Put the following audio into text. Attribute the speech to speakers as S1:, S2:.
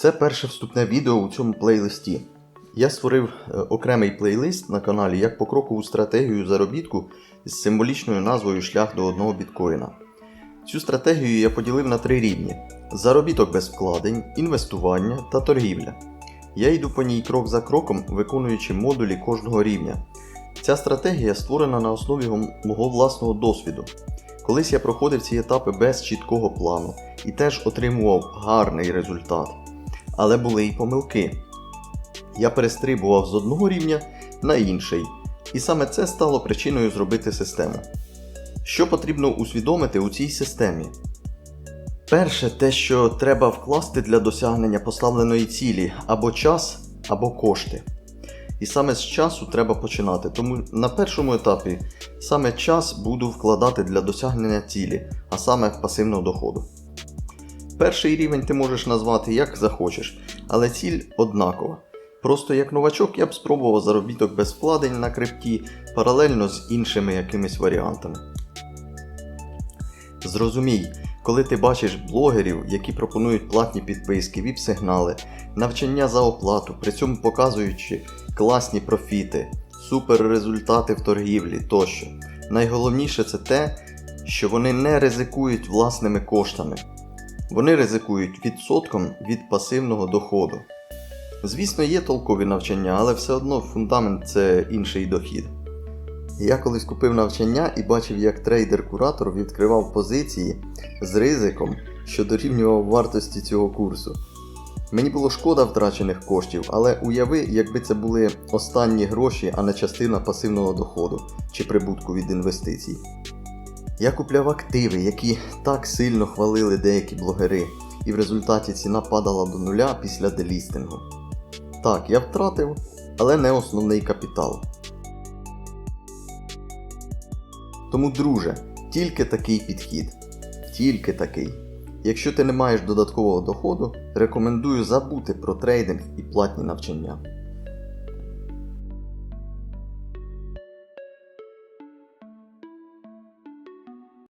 S1: Це перше вступне відео у цьому плейлисті. Я створив е, окремий плейлист на каналі як покрокову стратегію заробітку з символічною назвою Шлях до одного біткоїна. Цю стратегію я поділив на три рівні: заробіток без вкладень, інвестування та торгівля. Я йду по ній крок за кроком, виконуючи модулі кожного рівня. Ця стратегія створена на основі мого власного досвіду. Колись я проходив ці етапи без чіткого плану і теж отримував гарний результат. Але були й помилки. Я перестрибував з одного рівня на інший, і саме це стало причиною зробити систему. Що потрібно усвідомити у цій системі? Перше, те, що треба вкласти для досягнення поставленої цілі або час, або кошти. І саме з часу треба починати. Тому на першому етапі саме час буду вкладати для досягнення цілі, а саме пасивного доходу. Перший рівень ти можеш назвати як захочеш, але ціль однакова. Просто як новачок я б спробував заробіток без вкладень на крипті паралельно з іншими якимись варіантами. Зрозумій, коли ти бачиш блогерів, які пропонують платні підписки, віп-сигнали, навчання за оплату, при цьому показуючи класні профіти, супер результати в торгівлі тощо. Найголовніше це те, що вони не ризикують власними коштами. Вони ризикують відсотком від пасивного доходу. Звісно, є толкові навчання, але все одно фундамент це інший дохід. Я колись купив навчання і бачив, як трейдер-куратор відкривав позиції з ризиком, що дорівнював вартості цього курсу. Мені було шкода втрачених коштів, але уяви, якби це були останні гроші, а не частина пасивного доходу чи прибутку від інвестицій. Я купляв активи, які так сильно хвалили деякі блогери, і в результаті ціна падала до нуля після делістингу. Так, я втратив, але не основний капітал. Тому, друже, тільки такий підхід. Тільки такий. Якщо ти не маєш додаткового доходу, рекомендую забути про трейдинг і платні навчання.